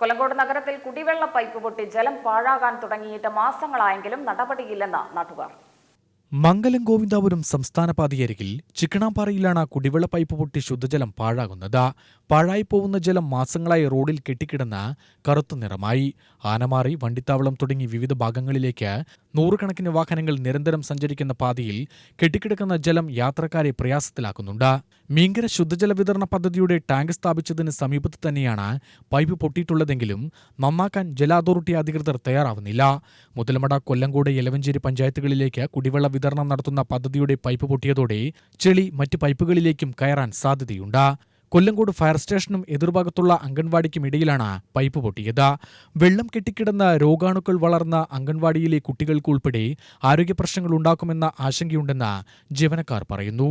കൊല്ലങ്കോട് നഗരത്തിൽ കുടിവെള്ള പൈപ്പ് പൊട്ടി ജലം പാഴാകാൻ തുടങ്ങിയിട്ട് മാസങ്ങളായെങ്കിലും നടപടിയില്ലെന്ന് നാട്ടുകാർ. മംഗലം ഗോവിന്ദാപുരം സംസ്ഥാന പാതയരികിൽ ചിക്കണാമ്പാറയിലാണ് കുടിവെള്ള പൈപ്പ് പൊട്ടി ശുദ്ധജലം പാഴാകുന്നത്. പാഴായി പോകുന്ന ജലം മാസങ്ങളായി റോഡിൽ കെട്ടിക്കിടന്ന് കറുത്ത നിറമായി. ആനമാറി വണ്ടിത്താവളം തുടങ്ങി വിവിധ ഭാഗങ്ങളിലേക്ക് നൂറുകണക്കിന് വാഹനങ്ങൾ നിരന്തരം സഞ്ചരിക്കുന്ന പാതയിൽ കെട്ടിക്കിടക്കുന്ന ജലം യാത്രക്കാരെ പ്രയാസത്തിലാക്കുന്നുണ്ട്. മീങ്കര ശുദ്ധജല വിതരണ പദ്ധതിയുടെ ടാങ്ക് സ്ഥാപിച്ചതിന് സമീപത്ത് തന്നെയാണ് പൈപ്പ് പൊട്ടിയിട്ടുള്ളതെങ്കിലും നന്നാക്കാൻ ജല അതോറിറ്റി അധികൃതർ തയ്യാറാവുന്നില്ല. മുതലമട കൊല്ലങ്കോട് എലവഞ്ചേരി പഞ്ചായത്തുകളിലേക്ക് കുടിവെള്ള വിതരണം നടത്തുന്ന പദ്ധതിയുടെ പൈപ്പ് പൊട്ടിയതോടെ ചെളി മറ്റ് പൈപ്പുകളിലേക്കും കയറാൻ സാധ്യതയുണ്ട്. കൊല്ലങ്കോട് ഫയർ സ്റ്റേഷനും എതിർഭാഗത്തുള്ള അംഗൻവാടിക്കും ഇടയിലാണ് പൈപ്പ് പൊട്ടിയത്. വെള്ളം കെട്ടിക്കിടന്ന രോഗാണുക്കൾ വളർന്ന അംഗൻവാടിയിലെ കുട്ടികൾക്കുൾപ്പെടെ ആരോഗ്യപ്രശ്നങ്ങൾ ഉണ്ടാക്കുമെന്ന ആശങ്കയുണ്ടെന്ന് ജീവനക്കാർ പറയുന്നു.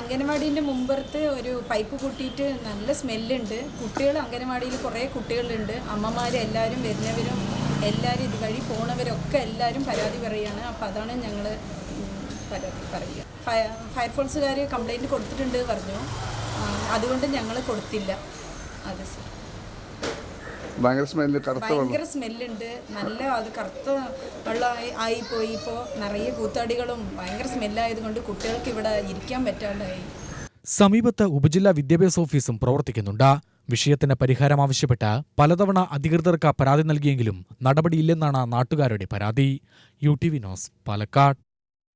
അംഗൻവാടിന്റെ മുമ്പത്ത് ഒരു പൈപ്പ് പൊട്ടിയിട്ട് നല്ല സ്മെല്ലുണ്ട്. കുട്ടികൾ അംഗൻവാടിയിൽ കുറേ കുട്ടികളുണ്ട്. അമ്മമാര് എല്ലാവരും വരുന്നവരും എല്ലാവരും ഇതുവഴി പോണവരൊക്കെ എല്ലാവരും പരാതി പറയുകയാണ്. അപ്പോൾ അതാണ് ഞങ്ങൾ പരാതി പറയുക. ഫയ ഫയർഫോഴ്സുകാർ കംപ്ലൈന്റ് കൊടുത്തിട്ടുണ്ട് പറഞ്ഞു. അതുകൊണ്ട് ഞങ്ങൾ കൊടുത്തില്ല. അതെ സർ. ഭയങ്കര സ്മെല്ല് കറുത്ത ഭയങ്കര സ്മെല്ലുണ്ട്. നല്ല അത് കറുത്ത വെള്ളമായി ആയിപ്പോയി. ഇപ്പോൾ നിറയെ കൂത്താടികളും ഭയങ്കര സ്മെല്ലായതുകൊണ്ട് കുട്ടികൾക്ക് ഇവിടെ ഇരിക്കാൻ പറ്റാണ്ടായി. സമീപത്ത് ഉപജില്ലാ വിദ്യാഭ്യാസ ഓഫീസും പ്രവർത്തിക്കുന്നുണ്ട്. വിഷയത്തിന് പരിഹാരം ആവശ്യപ്പെട്ട് പലതവണ അധികൃതർക്ക് പരാതി നൽകിയെങ്കിലും നടപടിയില്ലെന്നാണ് നാട്ടുകാരുടെ പരാതി. U T V news Palakkad.